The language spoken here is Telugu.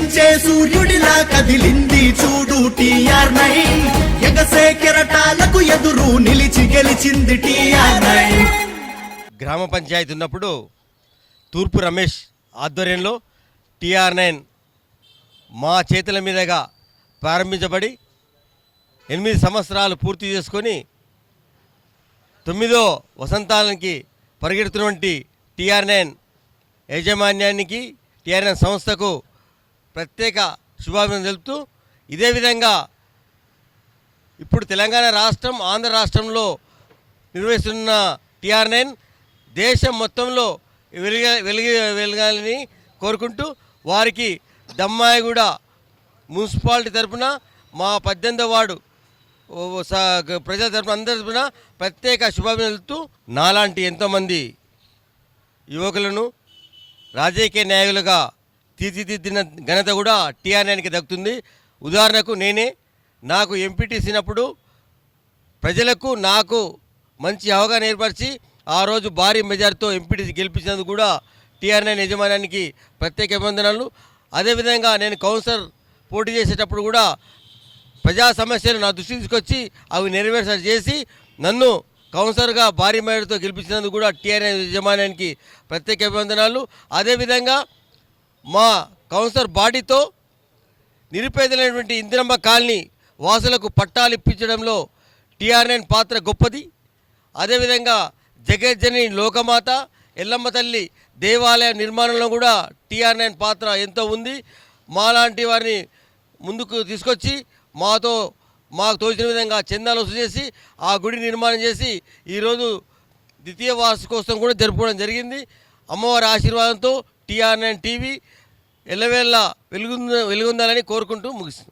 ఉదయించే సూర్యుడిలా కదిలింది చూడు టీఆర్ నైన్. ఎగసే కెరటాలకు ఎదురు నిలిచి గెలిచింది టీఆర్ నైన్. గ్రామ పంచాయతీ ఉన్నప్పుడు తూర్పు రమేష్ ఆధ్వర్యంలో టీఆర్ నైన్ మా చేతుల మీదుగా ప్రారంభించబడి ఎనిమిది సంవత్సరాలు పూర్తి చేసుకొని తొమ్మిదో వసంతాలకి పరిగెడుతున్నటువంటి టీఆర్ నైన్ యాజమాన్యానికి టీఆర్ఎన్ సంస్థకు ప్రత్యేక శుభాభినందనలు తెలుపుతూ ఇదే విధంగా ఇప్పుడు తెలంగాణ రాష్ట్రం ఆంధ్ర రాష్ట్రంలో నిర్వహిస్తున్న టిఆర్ నైన్ దేశం మొత్తంలో వెలుగ వెలుగు వెలగాలని కోరుకుంటూ వారికి దమ్మాయిగూడ మున్సిపాలిటీ తరపున మా పద్దెనిమిదో వార్డు ప్రజల తరపున అందరి తరపున ప్రత్యేక శుభాభినందనలు తెలుపుతూ నాలాంటి ఎంతోమంది యువకులను రాజకీయ నాయకులుగా తీర్చిదిద్దిన ఘనత కూడా టీఆర్ఎన్కి దక్కుతుంది. ఉదాహరణకు నేనే నాకు ఎంపీటీసినప్పుడు ప్రజలకు నాకు మంచి అవగాహన ఏర్పరిచి ఆ రోజు భారీ మెజార్టీతో ఎంపీటీసీ గెలిపించినందుకు కూడా టీఆర్ఎన్ యజమానానికి ప్రత్యేక అభినందనలు. అదేవిధంగా నేను కౌన్సిలర్ పోటీ చేసేటప్పుడు కూడా ప్రజా సమస్యలు నా దృష్టి తీసుకొచ్చి అవి నెరవేర్చ చేసి నన్ను కౌన్సిలర్గా భారీ మేరతో గెలిపించినందుకు కూడా టీఆర్ఎన్ యజమానానికి ప్రత్యేక అభివందనాలు అదేవిధంగా మా కౌన్సిలర్ బాడీతో నిరుపేదలైనటువంటి ఇందిరమ్మ కాలనీ వాసులకు పట్టాలు ఇప్పించడంలో టీఆర్ఎన్ పాత్ర గొప్పది. అదేవిధంగా జగజ్జని లోకమాత ఎల్లమ్మ తల్లి దేవాలయ నిర్మాణంలో కూడా టీఆర్ఎన్ పాత్ర ఎంతో ఉంది. మాలాంటి వారిని ముందుకు తీసుకొచ్చి మాతో మాకు తోచిన విధంగా చందాలు వసూలు చేసి ఆ గుడి నిర్మాణం చేసి ఈరోజు ద్వితీయ వార్షికోత్సవం కూడా జరుపుకోవడం జరిగింది. అమ్మవారి ఆశీర్వాదంతో టీఆర్ నైన్ టీవీ ఎల్లవేళ్ళ వెలుగు వెలుగొందాలని కోరుకుంటూ ముగిస్తుంది